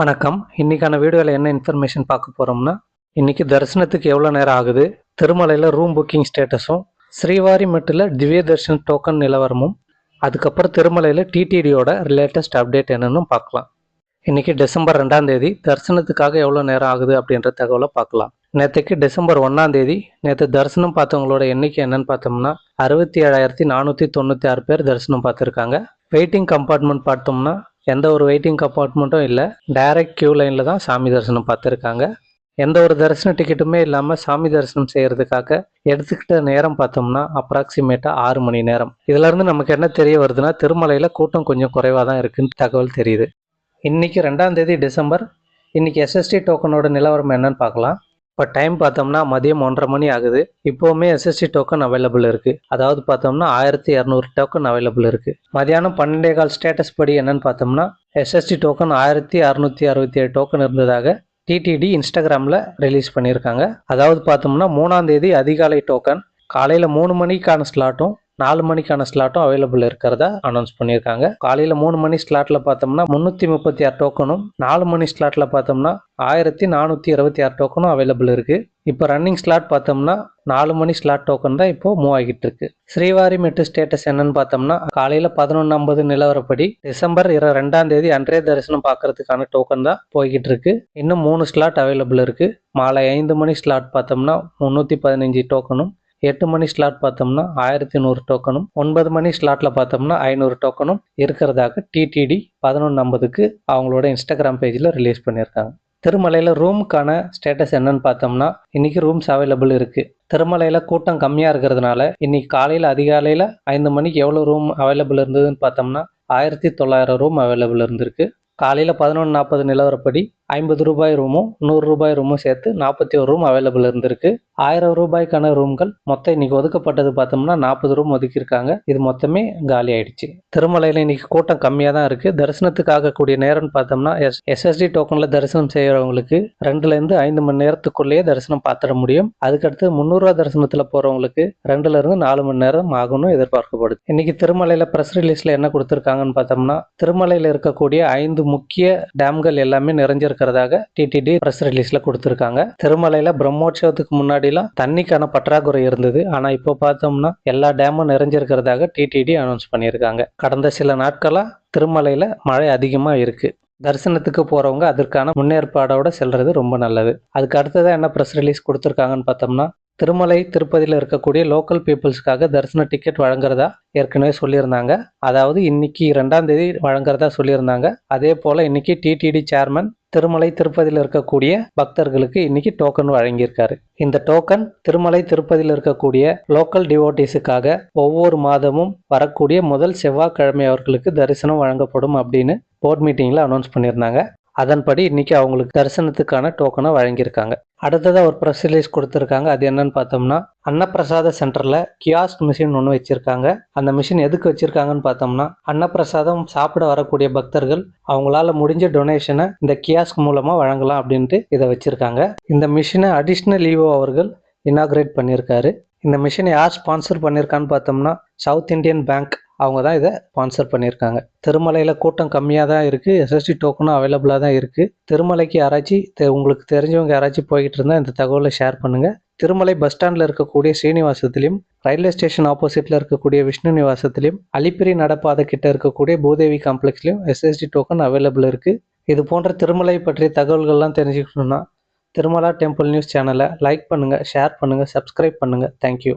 வணக்கம். இன்றைக்கான வீடியோவில் என்ன இன்ஃபர்மேஷன் பார்க்க போகிறோம்னா இன்றைக்கி தரிசனத்துக்கு எவ்வளோ நேரம் ஆகுது? திருமலையில் ரூம் புக்கிங் ஸ்டேட்டஸும் ஸ்ரீவாரிமெட்டில் திவ்ய தர்ஷன் டோக்கன் நிலவரமும் அதுக்கப்புறம் திருமலையில் டிடிடியோட லேட்டஸ்ட் அப்டேட் என்னன்னு பார்க்கலாம். இன்றைக்கி டிசம்பர் ரெண்டாம் தேதி தரிசனத்துக்காக எவ்வளோ நேரம் ஆகுது அப்படின்ற தகவலை பார்க்கலாம். நேற்றுக்கு டிசம்பர் ஒன்றாம் தேதி நேற்று தரிசனம் பார்த்தவங்களோட எண்ணிக்கை என்னன்னு பார்த்தோம்னா அறுபத்தி ஏழாயிரத்தி நானூற்றி தொண்ணூற்றி ஆறு பேர் தரிசனம் பார்த்துருக்காங்க. வெயிட்டிங் கம்பார்ட்மெண்ட் பார்த்தோம்னா எந்த ஒரு வெயிட்டிங் கம்பார்ட்மெண்ட்டும் இல்லை. டைரக்ட் கியூ லைனில் தான் சாமி தரிசனம் பார்த்துருக்காங்க. எந்த ஒரு தரிசன டிக்கெட்டுமே இல்லாமல் சாமி தரிசனம் செய்கிறதுக்காக எடுத்துக்கிட்ட நேரம் பார்த்தோம்னா அப்ராக்சிமேட்டாக ஆறு மணி நேரம். இதுலேருந்து நமக்கு என்ன தெரிய வருதுன்னா திருமலையில் கூட்டம் கொஞ்சம் குறைவாக தான் இருக்குன்னு தகவல் தெரியுது. இன்றைக்கி ரெண்டாம் தேதி டிசம்பர். இன்றைக்கி எஸ்எஸ்டி டோக்கனோட நிலவரம் என்னன்னு பார்க்கலாம். இப்போ டைம் பார்த்தோம்னா மதியம் ஒன்றரை மணி ஆகுது. இப்போவுமே எஸ்எஸ்சி டோக்கன் அவைலபிள் இருக்குது அதாவது பார்த்தோம்னா ஆயிரத்தி இரநூறு டோக்கன் அவைலபிள் இருக்குது மதியானம் பன்னெண்டே கால் ஸ்டேட்டஸ் படி என்னன்னு பார்த்தோம்னா எஸ்எஸ்டி டோக்கன் ஆயிரத்தி அறுநூத்தி அறுபத்தி ஏழு டோக்கன் இருந்ததாக டிடிடி இன்ஸ்டாகிராமில் ரிலீஸ் பண்ணியிருக்காங்க. அதாவது பார்த்தோம்னா மூணாம் தேதி அதிகாலை டோக்கன் காலையில் மூணு மணிக்கான ஸ்லாட்டும் நாலு மணிக்கான ஸ்லாட்டும் அவைலபிள் இருக்கிறதா அனௌன்ஸ் பண்ணியிருக்காங்க. காலையில் மூணு மணி ஸ்லாட்டில் பார்த்தோம்னா முந்நூற்றி முப்பத்தி ஆறு டோக்கனும் நாலு மணி ஸ்லாட்டில் பார்த்தோம்னா ஆயிரத்தி நானூற்றி இருபத்தி ஆறு டோக்கனும் அவைலபிள் இருக்குது இப்போ ரன்னிங் ஸ்லாட் பார்த்தோம்னா நாலு மணி ஸ்லாட் டோக்கன் தான் இப்போ மூவ் ஆகிட்டு இருக்கு. ஸ்ரீவாரி மெட்டு ஸ்டேட்டஸ் என்னன்னு பார்த்தோம்னா காலையில் பதினொன்று ஐம்பது நிலவரப்படி டிசம்பர் இரு ரெண்டாம் தேதி அன்றைய தரிசனம் பார்க்கறதுக்கான டோக்கன் தான் போய்கிட்டு இருக்கு. இன்னும் மூணு ஸ்லாட் அவைலபிள் இருக்கு. மாலை ஐந்து மணி ஸ்லாட் பார்த்தோம்னா முந்நூற்றி பதினஞ்சு டோக்கனும் எட்டு மணி ஸ்லாட் பார்த்தோம்னா ஆயிரத்தி நூறு டோக்கனும் ஒன்பது மணி ஸ்லாட்டில் பார்த்தோம்னா ஐநூறு டோக்கனும் இருக்கிறதாக டிடிடி பதினொன்று ஐம்பதுக்கு அவங்களோட இன்ஸ்டாகிராம் பேஜில் ரிலீஸ் பண்ணியிருக்காங்க. திருமலையில் ரூமுக்கான ஸ்டேட்டஸ் என்னன்னு பார்த்தோம்னா இன்னைக்கு ரூம்ஸ் அவைலபிள் இருக்குது திருமலையில் கூட்டம் கம்மியாக இருக்கிறதுனால இன்னைக்கு காலையில் அதிகாலையில் ஐந்து மணிக்கு எவ்வளோ ரூம் அவைலபிள் இருந்ததுன்னு பார்த்தோம்னா ஆயிரத்தி தொள்ளாயிரம் ரூம் அவைலபிள் இருந்திருக்கு. காலையில் பதினொன்று நாற்பது நிலவரப்படி ஐம்பது ரூபாய் ரூமும் நூறு ரூபாய் ரூமும் சேர்த்து நாற்பத்தி ஒரு ரூம் அவைலபிள் இருந்திருக்கு. ஆயிரம் ரூபாய்க்கான ரூம்கள் மொத்தம் இன்னைக்கு ஒதுக்கப்பட்டது பார்த்தோம்னா நாற்பது ரூம் ஒதுக்கியிருக்காங்க. இது மொத்தமே காலி ஆயிடுச்சு. திருமலையில் இன்னைக்கு கூட்டம் கம்மியாக தான் இருக்குது தரிசனத்துக்காக கூடிய நேரம்னு பார்த்தோம்னா எஸ் எஸ்எஸ்டி டோக்கனில் தரிசனம் செய்கிறவங்களுக்கு ரெண்டுலேருந்து ஐந்து மணி நேரத்துக்குள்ளேயே தரிசனம் பார்த்துட முடியும். அதுக்கடுத்து முந்நூறுரூவா தரிசனத்தில் போகிறவங்களுக்கு ரெண்டுலேருந்து நாலு மணி நேரம் ஆகும்னு எதிர்பார்க்கப்படுது. இன்னைக்கு திருமலையில் ப்ரெஸ் ரிலீஸில் என்ன கொடுத்துருக்காங்கன்னு பார்த்தோம்னா திருமலையில் இருக்கக்கூடிய ஐந்து முக்கிய டேம்கள் எல்லாமே நிறைஞ்சிருக்கு. இருக்கிறதாக டிடிடி ப்ரெஸ் ரிலீஸில் கொடுத்துருக்காங்க. திருமலையில் பிரம்மோற்சவத்துக்கு முன்னாடிலாம் தண்ணிக்கான பற்றாக்குறை இருந்தது. ஆனால் இப்போ பார்த்தோம்னா எல்லா டேமும் நிறைஞ்சிருக்கிறதாக டிடிடி அனௌன்ஸ் பண்ணியிருக்காங்க. கடந்த சில நாட்களாக திருமலையில் மழை அதிகமாக இருக்குது தரிசனத்துக்கு போகிறவங்க அதற்கான முன்னேற்பாடோட செல்றது ரொம்ப நல்லது. அதுக்கு அடுத்ததாக என்ன ப்ரெஸ் ரிலீஸ் கொடுத்துருக்காங்கன்னு பார்த்தோம்னா திருமலை திருப்பதியில் இருக்கக்கூடிய லோக்கல் பீப்புள்ஸ்க்காக தரிசன டிக்கெட் வழங்குறதா ஏற்கனவே சொல்லியிருந்தாங்க. அதாவது இன்னைக்கு ரெண்டாம் தேதி வழங்குறதா சொல்லியிருந்தாங்க. அதே போல் இன்னைக்கு டிடிடி சேர்மன் திருமலை திருப்பதியில் இருக்கக்கூடிய பக்தர்களுக்கு இன்னைக்கு டோக்கன் வழங்கியிருக்காரு. இந்த டோக்கன் திருமலை திருப்பதியில் இருக்கக்கூடிய லோக்கல் டிவோட்டிஸுக்காக ஒவ்வொரு மாதமும் வரக்கூடிய முதல் செவ்வாய்க்கிழமை அவர்களுக்கு தரிசனம் வழங்கப்படும் அப்படின்னு போர்ட் மீட்டிங்கில் அனௌன்ஸ் பண்ணியிருந்தாங்க. அதன்படி இன்னைக்கு அவங்களுக்கு தரிசனத்துக்கான டோக்கனை வழங்கியிருக்காங்க. அடுத்ததாக ஒரு ப்ரெஸ் ரிலீஸ் கொடுத்துருக்காங்க. அது என்னன்னு பார்த்தோம்னா அன்னப்பிரசாத சென்டரில் கியாஸ்க் மிஷின் ஒன்று வச்சுருக்காங்க. அந்த மிஷின் எதுக்கு வச்சுருக்காங்கன்னு பார்த்தோம்னா அன்னப்பிரசாதம் சாப்பிட வரக்கூடிய பக்தர்கள் அவங்களால முடிஞ்ச டொனேஷனை இந்த கியாஸ்க் மூலமாக வழங்கலாம் அப்படின்ட்டு இதை வச்சுருக்காங்க. இந்த மிஷினை அடிஷ்னல் ஈவோ அவர்கள் இனாக்ரேட் பண்ணியிருக்காரு. இந்த மிஷினை யார் ஸ்பான்சர் பண்ணியிருக்கான்னு பார்த்தோம்னா சவுத் இந்தியன் பேங்க் அவங்க தான் இதை ஸ்பான்சர் பண்ணியிருக்காங்க. திருமலையில் கூட்டம் கம்மியாக தான் இருக்குது எஸ்எஸ்டி டோக்கனும் அவைலபிளாக தான் இருக்குது திருமலைக்கு யாராச்சும் தெ- உங்களுக்கு தெரிஞ்சவங்க யாராச்சும் போய்கிட்டு இருந்தால் இந்த தகவலை ஷேர் பண்ணுங்கள் திருமலை பஸ் ஸ்டாண்டில் இருக்கக்கூடிய ஸ்ரீனிவாசத்திலையும் ரயில்வே ஸ்டேஷன் ஆப்போசிட்டில் இருக்கக்கூடிய விஷ்ணு நிவாசத்திலையும் அலிப்பிரி நடப்பாதை கிட்ட இருக்கக்கூடிய பூதேவி காம்ப்ளெக்ஸ்லையும் எஸ்எஸ்டி டோக்கன் அவைலபிள் இருக்குது இது போன்ற திருமலை பற்றிய தகவல்கள்லாம் தெரிஞ்சுக்கணுன்னா திருமலா டெம்பிள் நியூஸ் சேனலை லைக் பண்ணுங்கள் ஷேர் பண்ணுங்கள் சப்ஸ்கிரைப் பண்ணுங்கள் தேங்க்யூ